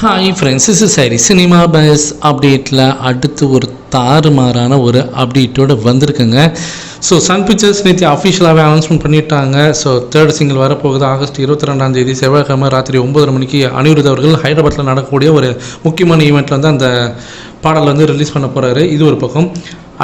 Hi friends is சரி cinema buzz அப்டேட்டில் அடுத்து ஒரு தாறுமாறான ஒரு அப்டேட்டோட வந்திருக்குங்க. ஸோ சன் பிக்சர்ஸ் நேற்று அஃபிஷியலாகவே அனௌன்ஸ்மெண்ட் பண்ணிட்டாங்க. ஸோ தேர்ட் சிங்கிள் வரப்போகுது ஆகஸ்ட் இருபத்தி ரெண்டாம் தேதி. செவ்வாய்க்கிழமை ராத்திரி ஒம்பதரை மணிக்கு அனிருத் அவர்கள் ஹைதராபாத்தில் நடக்கக்கூடிய ஒரு முக்கியமான ஈவெண்ட்டில் வந்து அந்த பாடல் வந்து ரிலீஸ் பண்ண போகிறாரு இது ஒரு பக்கம்.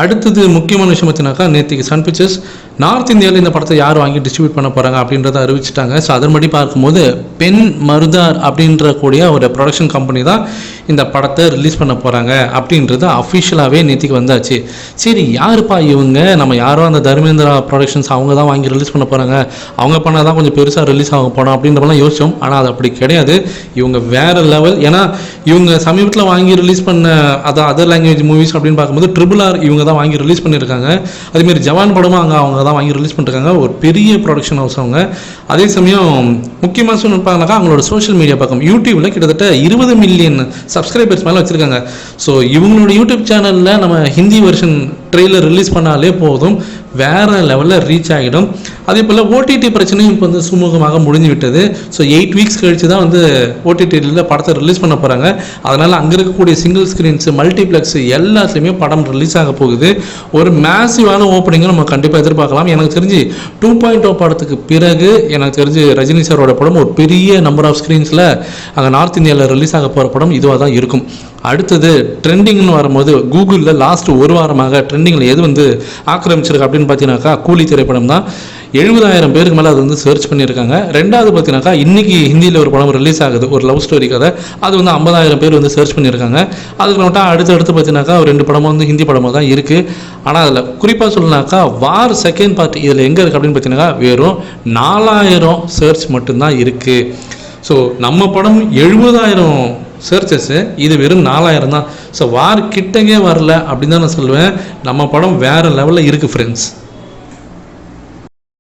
அடுத்தது முக்கியமான விஷயம் பார்த்தினாக்கா நேற்றுக்கு சன் பிக்சர்ஸ் நார்த் இந்தியாவில் இந்த படத்தை யார் வாங்கி டிஸ்ட்ரிபியூட் பண்ண போகிறாங்க அப்படின்றத அறிவிச்சிட்டாங்க. ஸோ அதன்படி பார்க்கும்போது பெண் மருதார் அப்படின்ற கூடிய ஒரு ப்ரொடக்ஷன் கம்பெனி தான் இந்த படத்தை ரிலீஸ் பண்ண போகிறாங்க அப்படின்றது அஃபிஷியலாகவே நேத்திக்கு வந்தாச்சு. சரி யாருப்பா இவங்க? நம்ம யாரோ அந்த தர்மேந்திரா ப்ரொடக்ஷன்ஸ் அவங்க தான் வாங்கி ரிலீஸ் பண்ண போகிறாங்க அவங்க பண்ணால் தான் கொஞ்சம் பெருசாக ரிலீஸ் ஆக போனோம் அப்படின்றப்பெல்லாம் யோசிச்சோம். ஆனால் அது அப்படி கிடையாது. இவங்க வேற லெவல் ஏன்னா இவங்க சமீபத்தில் வாங்கி ரிலீஸ் பண்ண அதான் அதர் லாங்குவேஜ் மூவிஸ் அப்படின்னு பார்க்கும்போது ட்ரிபிள் ஆர் இவங்க தான் வாங்கி ரிலீஸ் பண்ணியிருக்காங்க. அதேமாரி ஜவான் படமும் அங்கே அவங்க தான் வாங்கி ரிலீஸ் பண்ணிருக்காங்க. ஒரு பெரிய ப்ரொடக்ஷன் ஹவுஸ் அவங்க. அதே சமயம் முக்கியமாக சொன்னாக்கா அவங்களோட சோஷியல் மீடியா பக்கம். யூடியூப்ல கிட்டத்தட்ட இருபது மில்லியன் சப்ஸ்கிரைபர்ஸ் மேலே வச்சுருக்காங்க. ஸோ இவங்களோட யூடியூப் சேனல் நம்ம ஹிந்தி வெர்ஷன் ட்ரெய்லர் ரிலீஸ் பண்ணாலே போதும். வேறு லெவலில் ரீச் ஆகிடும். அதே போல் ஓடிடி பிரச்சனையும் இப்போ வந்து சுமூகமாக முடிஞ்சு விட்டது ஸோ எயிட் வீக்ஸ் கழித்து தான் வந்து ஓடிடியில் படத்தை ரிலீஸ் பண்ண போகிறாங்க அதனால் அங்கே இருக்கக்கூடிய சிங்கிள் ஸ்க்ரீன்ஸு மல்டிப்ளெக்ஸ் எல்லாத்துலேயுமே படம் ரிலீஸ் ஆக போகுது. ஒரு மேசிவான ஓப்பனிங்கை நம்ம கண்டிப்பாக எதிர்பார்க்கலாம். எனக்கு தெரிஞ்சு டூ பாயிண்ட் ஓ படத்துக்கு பிறகு எனக்கு தெரிஞ்சு ரஜினி சாரோட படம் ஒரு பெரிய நம்பர் ஆஃப் ஸ்க்ரீன்ஸில் அங்கே நார்த் இந்தியாவில் ரிலீஸ் ஆக போகிற படம் இதுவாக தான் இருக்கும். அடுத்தது ட்ரெண்டிங்னு வரும்போது கூகுளில் லாஸ்ட் ஒரு வாரமாக ட்ரெண்டிங்கில் எது வந்து ஆக்கிரமிச்சிருக்கு அப்படின்னு பார்த்தீங்கன்னாக்கா கூலி திரைப்படம் தான். எழுபதாயிரம் பேருக்கு மேலே அது வந்து சர்ச் பண்ணியிருக்காங்க. ரெண்டாவது பார்த்தீங்கன்னாக்கா இன்றைக்கி ஹிந்தியில் ஒரு படம் ரிலீஸ் ஆகுது. ஒரு லவ் ஸ்டோரி கதை. அது வந்து ஐம்பதாயிரம் பேர் வந்து சர்ச் பண்ணியிருக்காங்க. அதுக்கு மட்டும் அடுத்து அடுத்து பார்த்தீங்கன்னாக்கா ஒரு ரெண்டு படமும் வந்து ஹிந்தி படமாக தான் இருக்குது ஆனால் அதில் குறிப்பாக சொல்லனாக்கா வார் செகண்ட் பார்ட் இதில் எங்கே இருக்குது அப்படின்னு பார்த்தீங்கன்னா வெறும் நாலாயிரம் சர்ச் மட்டும்தான் இருக்குது ஸோ நம்ம படம் எழுபதாயிரம் சர்ச்சஸ்ஸு இது வெறும் நாலாயிரம் தான். ஸோ வார் கிட்டங்கே வரல அப்படின்னு தான் நான் சொல்லுவேன். நம்ம படம் வேறு லெவலில் இருக்குது ஃப்ரெண்ட்ஸ்